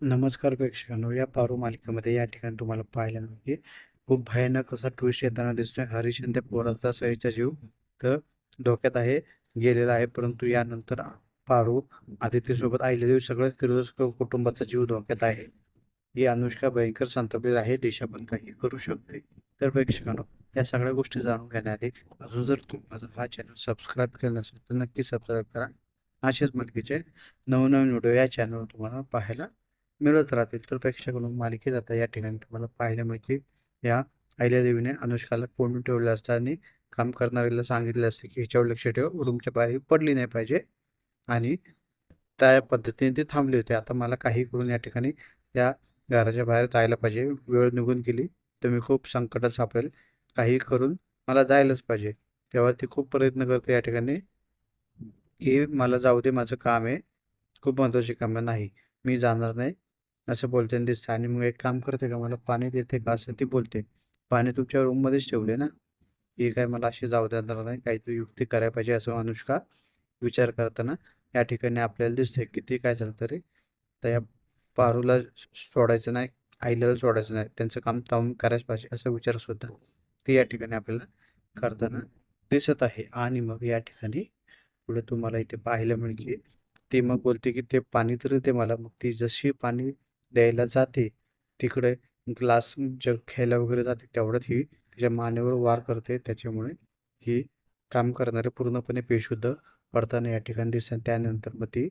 नमस्कार प्रेक्षकांनो या पारू मालिकेमध्ये या ठिकाणी तुम्हाला पाहायला मिळेल की खूप भयानक असा ट्विस्ट येताना दिसतोय. हरीश त्या पोराचा सईचा जीव तर धोक्यात आहे गेलेला आहे. परंतु यानंतर पारू आदित्यसोबत आलेले सगळं किर्लोस्कर कुटुंबाचा जीव धोक्यात आहे. ही अनुष्का भयंकर संतपलेला आहे. देशा पण काही करू शकते तर प्रेक्षकांनो या सगळ्या गोष्टी जाणून घेण्याआधी अजून जर तुम्ही माझा हा चॅनल सबस्क्राईब केला नसेल तर नक्की सबस्क्राईब करा. असेच मालिकेचे नवनवीन व्हिडिओ या चॅनलवर तुम्हाला पाहायला मिळत राहतील. तर प्रेक्षकांनो मालिकेत आता या ठिकाणी तुम्हाला पाहायला मिळते या अहिल्यादेवीने अनुष्काला कोंडून ठेवलं असतं आणि काम करणाऱ्याला सांगितलं असतं की ह्याच्यावर लक्ष ठेव रूमच्या बाहेर पडली नाही पाहिजे. आणि त्या पद्धतीने ते थांबले होते. आता मला काही करून या ठिकाणी या घराच्या बाहेर जायला पाहिजे. वेळ निघून गेली. तर मी खूप संकटात सापडेल. काही करून मला जायलाच पाहिजे. तेव्हा ती खूप प्रयत्न करते या ठिकाणी की मला जाऊ दे माझं काम आहे. खूप महत्त्वाची काम नाही. मी जाणार नाही. असं बोलते दिसतं. आणि मग एक काम करते का मला पाणी देते का असं ती बोलते. पाणी तुमच्या रूममध्येच ठेवले ना? ही काय मला अशी जाऊ देणार नाही. काहीतरी युक्ती करायला पाहिजे असं अनुष्का विचार करताना. या ठिकाणी आपल्याला दिसते किती काय झालं तरी. तर या पारूला सोडायचं नाही आईला सोडायचं नाही. त्यांचं काम थांबून करायच पाहिजे असं विचार सुद्धा ते या ठिकाणी आपल्याला करताना दिसत आहे. आणि मग या ठिकाणी पुढे तुम्हाला इथे पाहायला मिळते. ती मग बोलते की ते पाणी तरी ते मला. मग ती जशी पाणी द्यायला जाते. तिकडे ग्लास जग घ्यायला वगैरे जाते. तेवढ्यात ही तिच्या मानेवर वार करते. त्याच्यामुळे ही काम करणारे पूर्णपणे बेशुद्ध पडताना या ठिकाणी दिसतात त्यानंतर मग ती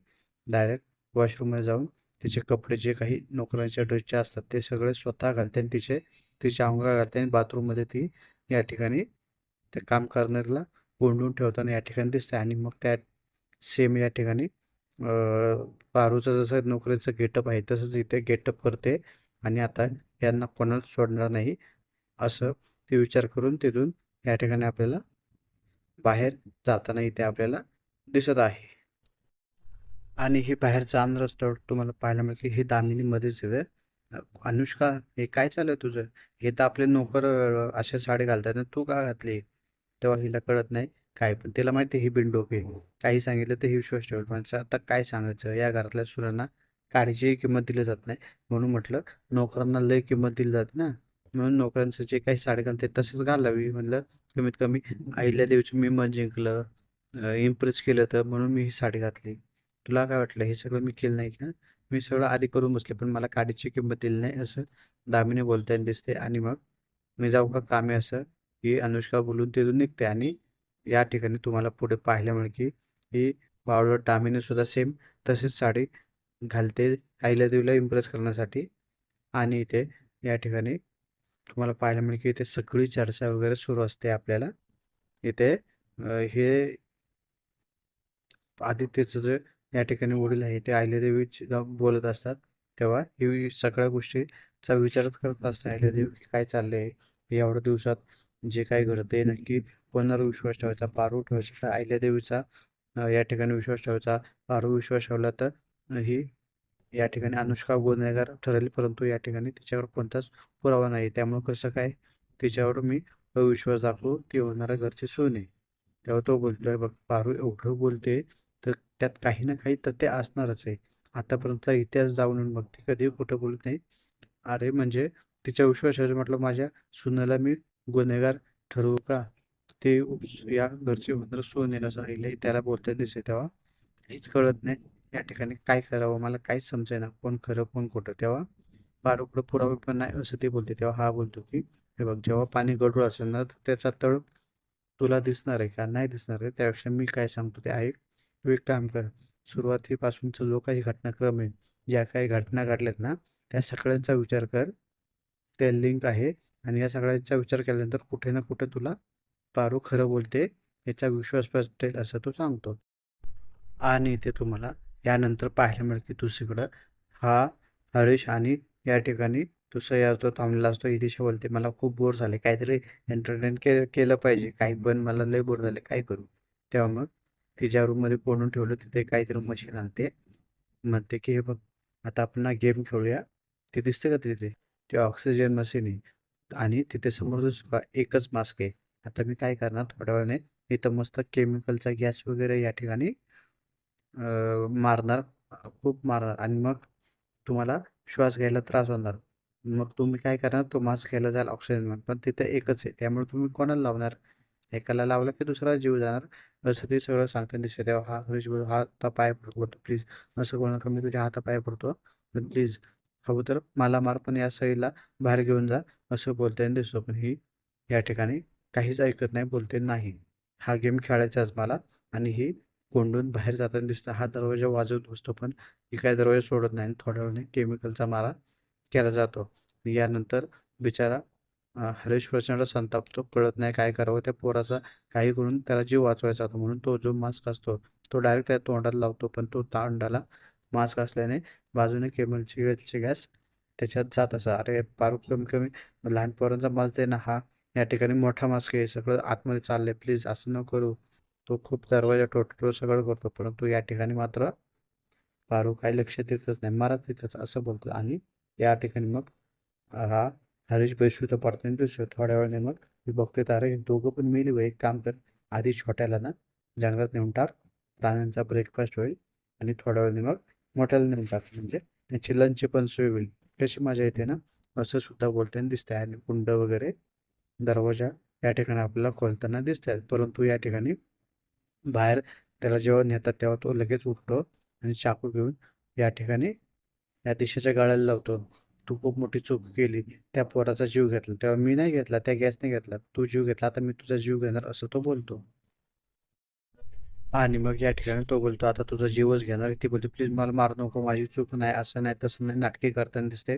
डायरेक्ट वॉशरूममध्ये जाऊन तिचे कपडे जे काही नोकरांच्या ड्रेसचे असतात ते सगळे स्वतः घालते आणि तिचे तिच्या अंगा घालते आणि बाथरूममध्ये ती या ठिकाणी ते काम करणाऱ्याला गोंडून ठेवताना या ठिकाणी दिसते. आणि मग त्या सेम या ठिकाणी पारूचं जसं नोकरीचं गेटअप आहे तसंच इथे गेटअप करते आणि आता यांना कोणाला सोडणार नाही असं ते विचार करून तिथून या ठिकाणी आपल्याला बाहेर जाताना इथे आपल्याला दिसत आहे. आणि ही बाहेर जाण रस्त्यावर तुम्हाला पाहायला मिळते ही दामिनीमध्येच येते अनुष्का हे काय चालू आहे तुझं? हे तर आपले नोकर अशा साडी घालतात ना तू का घातली? तेव्हा हिला कळत नाही. काय पण. तिला माहिती ही बिनडोक आहे. काही सांगितलं तर ही विश्वास ठेवल पण आता काय सांगायचं? या घरातल्या सुरांना काडीची किंमत दिली जात नाही. म्हणून म्हटलं नोकरांना लय किंमत दिली जाते ना. म्हणून नोकरांचं जे काही साडी घालते तसेच घालावी. म्हणलं कमीत कमी आईल्या देवीचं मी मन जिंकलं इम्प्रेस केलं तर म्हणून मी ही साडी घातली. तुला काय वाटलं? हे सगळं मी केलं नाही का? मी सगळं आधी करून बसले पण मला काडीची किंमत दिली नाही असं दामिनी बोलताना दिसते. आणि मग मी जाऊ का? कामे असं. ही अनुष्का बोलून तिथून निघते आणि या ठिकाणी तुम्हाला पुढे पाहायला मिळेल की ही बावळट दामिनी सुद्धा सेम तशीच साडी घालते आईला देवीला इम्प्रेस करण्यासाठी. आणि इथे या ठिकाणी तुम्हाला पाहायला मिळेल की इथे सगळी चर्चा वगैरे सुरू असते आपल्याला. इथे हे आदित्यचं जे या ठिकाणी वडील आहे ते अहिल्यादेवी बोलत असतात तेव्हा ही सगळ्या गोष्टीचा विचारच करत असतात अहिल्यादेवी की काय चाललंय? आहे एवढ्या दिवसात जे काय घडतंय नक्की कोणावर विश्वास ठेवायचा? पारू ठेवायचा. अहिल्यादेवीचा या ठिकाणी विश्वास ठेवायचा. पारू विश्वास ठेवला तर ही या ठिकाणी अनुष्का गुन्हेगार ठरली. परंतु या ठिकाणी तिच्यावर कोणताच पुरावा नाही. त्यामुळे कसं काय तिच्यावर मी अविश्वास दाखवू? ती होणाऱ्या घरची सोने. आहे तेव्हा तो बोलतोय बघ पारू एवढं बोलते तर त्यात काही ना काही तथ्य असणारच आहे. आतापर्यंत इतिहास जाऊन बघ. ती कधी कुठं बोलत नाही. अरे म्हणजे तिच्या विश्वासाचं म्हटलं माझ्या सुनाला मी गुन्हेगार ठरवू का? ते या घरचे होणार सून आहे. त्याला बोलता दिसे तेव्हा. काहीच कळत नाही. या ठिकाणी काय करावं? मला काहीच समजेना. कोण खरं कोण खोटं. तेव्हा पारोकडं पुरावे पण नाही असं ते बोलते. तेव्हा हा बोलतो की हे बघ जेव्हा पाणी गडूळ असेल ना तर त्याचा तळ तुला दिसणार आहे का? नाही दिसणार आहे. त्यापेक्षा मी काय सांगतो ते ऐक. तू एक काम कर. सुरुवातीपासूनचा जो काही घटनाक्रम आहे ज्या काही घटना घडल्यात ना त्या सगळ्यांचा विचार कर. ते लिंक आहे. आणि या सगळ्यांचा विचार केल्यानंतर कुठे ना कुठे तुला पारू खरं बोलते याचा विश्वास बसते असं तो सांगतो. आणि इथे तुम्हाला यानंतर पाहायला मिळेल की दुसरीकडं हा हरीश आणि या ठिकाणी तो असतो थांबलेला असतो इदिशा बोलते. मला खूप बोर झाले काहीतरी एंटरटेन के केलं पाहिजे. काही पण मला लय बोर झाले काय करू? तेव्हा मग तिच्या रूममध्ये कोणून ठेवलं तिथे काहीतरी मशीन आणते. म्हणते की हे बघ आता आपण गेम खेळूया. ते दिसते का तिथे? ते ऑक्सिजन मशीन आहे. आणि तिथे समोर सुद्धा एकच मास्क आहे. आता मी काय करणार थोड्या वेळाने इथं मस्त केमिकलचा गॅस वगैरे या ठिकाणी मारणार खूप मारणार. आणि मग तुम्हाला श्वास घ्यायला त्रास होणार. मग तुम्ही काय करणार तो मास्क घ्यायला जाल ऑक्सिजन पण तिथं एकच आहे त्यामुळे तुम्ही कोणाला लावणार? एकाला लावला की दुसरा जीव जाणार. असं ते सगळं सांगताना दिसत तेव्हा हा हरीश बोल हा आता पाय पडतो प्लीज असं कोणा कमी तुझ्या हाता पाय पडतो. पण प्लीज हवं तर मला मार पण या साईडला बाहेर घेऊन जा. असं बोलताना दिसतो. पण ही या ठिकाणी काहीच ऐकत नाही बोलते नाही. हा गेम खेळायचाच मला आणि ही कोंडून बाहेर जाताना दिसतं. हा दरवाजा वाजवत असतो पण ही काय दरवाजा सोडत नाही थोड्या वेळाने केमिकलचा मारा केला जातो. यानंतर बिचारा हरेश प्रचंड संतापतो. कळत नाही काय करावं. त्या पोराचा काही करून त्याला जीव वाचवायचा होता. म्हणून तो जो मास्क असतो तो डायरेक्ट त्या तोंडाला लावतो पण तो तांडाला मास्क असल्याने बाजूने केमिकलची गॅस त्याच्यात जात असा. अरे पारू कमी कमी लहान पोरांचा मास्क देणं ना हा या ठिकाणी मोठा मास्क आहे. सगळं आतमध्ये चाललंय. प्लीज असं न करू. तो खूप दरवाजा टोटतो सगळं करतो. परंतु या ठिकाणी मात्र पारू काही लक्ष देतच नाही. मारत देतच असं बोलतो आणि या ठिकाणी मग हा हरीश बेशुद्ध पडताना दिसतो थोड्या वेळाने मग मी बघते तर. अरे दोघं पण मिली एक काम कर. आधी छोट्याला ना जंगलात नेऊन टाक. प्राण्यांचा ब्रेकफास्ट होईल. आणि थोड्या वेळाने मग मोठ्याला नेऊन टाक. म्हणजे त्यांची लंचची पण सोय होईल. कशी मजा येते ना? असं सुद्धा बोलताना दिसते आणि कुंड वगैरे दरवाजा या ठिकाणी आपल्याला खोलताना दिसत आहेत परंतु या ठिकाणी बाहेर त्याला जेव्हा नेतात तेव्हा तो लगेच उठतो आणि चाकू घेऊन या ठिकाणी या दिशेच्या गाळ्याला लावतो. तू खूप मोठी चूक केली. त्या पोराचा जीव घेतला. तेव्हा मी नाही घेतला त्या गॅसने घेतला. तू जीव घेतला आता मी तुझा जीव घेणार असं तो बोलतो. आणि मग या ठिकाणी तो बोलतो आता तुझा जीवच घेणार. ती बोलते प्लीज मला मार नको माझी चूक नाही असं नाही तसं नाही नाटके करताना दिसते.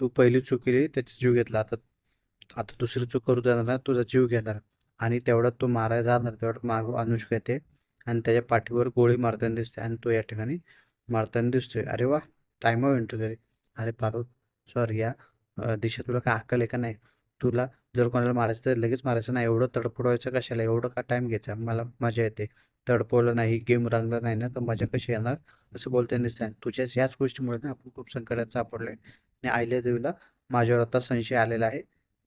तू पहिली चूक केली त्याचा जीव घेतला. आता आता दुसरी चूक करू देणार नाही तुझा जीव घेणार. आणि तेवढ्यात तो मारायला जाणार तेवढ्यात माग अनुष्का येते. आणि त्याच्या पाठीवर गोळी मारताना दिसते आणि तो या ठिकाणी मारताना दिसतोय. अरे वा टाइम इंटू तरी. अरे पारू सॉरी या. दिशा तुला काय अक्कल आहे का नाही? तुला जर कोणाला मारायचं तर लगेच मारायचं नाही. एवढं तडफडवायचं कशाला? एवढं का टाईम घ्यायचा? मला मजा येते. तडपवलं नाही गेम रंगला नाही ना तर मजा कशी येणार? असं बोलताना दिसतंय. आणि तुझ्याच याच गोष्टीमुळे ना आपण खूप संकटात सापडलोय. आणि आयल्या देवीला माझ्यावर आता संशय आलेला आहे.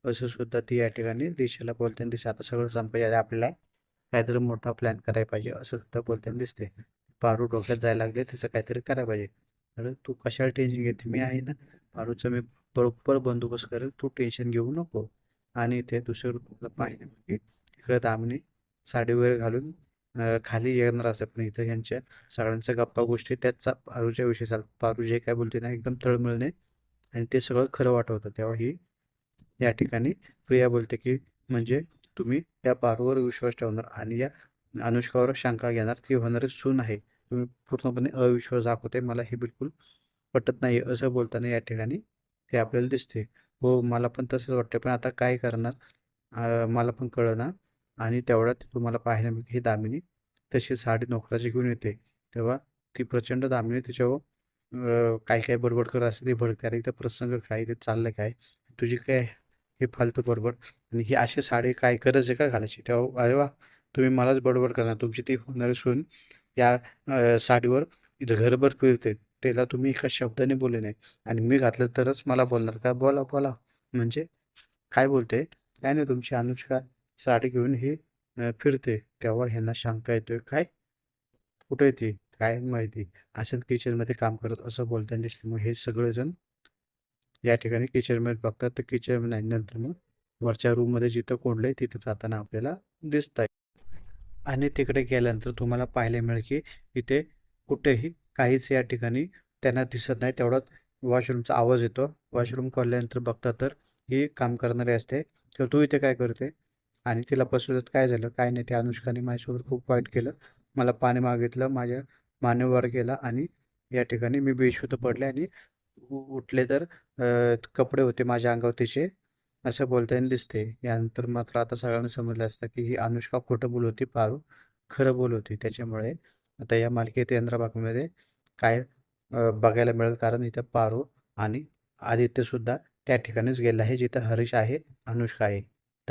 असं सुद्धा ती या ठिकाणी दिशेला बोलताना दिसते आता सगळं संपायच्या आपल्याला काहीतरी मोठा प्लॅन करायला पाहिजे असं सुद्धा बोलताना दिसते. पारू डोक्यात जायला लागले त्याचं काहीतरी करायला पाहिजे. अरे तू कशाला टेन्शन घेते? मी आहे ना. पारूचं मी बरोबर बंदोबस्त करेल. तू टेन्शन घेऊ नको. आणि इथे दुसरं पाहिजे म्हणजे इकडे दामिनी साडी वगैरे घालून खाली येणार असं पण इथं यांच्या सगळ्यांच्या गप्पा गोष्टी त्याचा पारूच्या विषयी चालतात. पारू जे काय बोलते ना एकदम तळमळणे आणि ते सगळं खरं वाटवतं तेव्हा ही या ठिकाणी प्रिया बोलते की म्हणजे तुम्ही या पारूवर विश्वास ठेवणार आणि या अनुष्कावर शंका घेणार ती होणारी सून आहे. तुम्ही पूर्णपणे अविश्वास दाखवते मला हे बिलकुल पटत नाही असं बोलताना या ठिकाणी ते आपल्याला दिसते. हो मला पण तसंच वाटतं पण आता काय करणार? मला पण कळणार आणि तेवढ्यात तुम्हाला पाहायला मिळते ही दामिनी तशी साडी नोकराची घेऊन येते. तेव्हा ती प्रचंड दामिनी तिच्यावर काय काय बडबड करत असते ती भडकते. अरे इथं प्रसंग काय ते चाललं काय तुझी काय हे फालतू बडबड आणि ही अशी साडी काय गरज आहे का घालायची? तेव्हा अरे वा तुम्ही मलाच बडबड करणार. तुमची ती होणारी सून या साडीवर घरभर फिरते. त्याला तुम्ही एका शब्दाने बोलले नाही. आणि मी घातलं तरच मला बोलणार का? बोला बोला. म्हणजे काय बोलते? काय नाही तुमची अनुष्का साडी घेऊन ही फिरते. तेव्हा ह्यांना शंका येतोय. काय? कुठे ती? काय माहिती? असं किचनमध्ये काम करत असं बोलताना दिसते. मग हे सगळेजण या ठिकाणी किचनमध्ये बघतात तर किचन नाही नंतर मग वरच्या रूममध्ये जिथं कोंडलं आहे तिथं जाताना आपल्याला दिसत आहे आणि तिकडे गेल्यानंतर तुम्हाला पाहायला मिळेल की इथे कुठेही काहीच या ठिकाणी त्यांना दिसत नाही तेवढाच वॉशरूमचा आवाज येतो. वॉशरूम खोलल्यानंतर बघता तर ही काम करणारी असते. किंवा तू इथे काय करते? आणि तिला पसरत काय झालं? काय नाही त्या अनुष्काने माझ्यासोबत खूप वाईट केलं. मला पाणी मागितलं माझ्या मानेवर गेला आणि या ठिकाणी मी बेशुद्ध पडले आणि उठले तर कपडे होते माझ्या अंगावर तिचे असं बोलताना दिसते. यानंतर मात्र आता सगळ्यांना समजलं असतं की ही अनुष्का खोटं बोल होती पारू खरं बोल होती. त्याच्यामुळे आता या मालिकेत यंद्राबागमध्ये काय बघायला मिळेल? कारण इथं पारू आणि आदित्यसुद्धा त्या ठिकाणीच गेला आहे जिथं हरीश आहे अनुष्का आहे.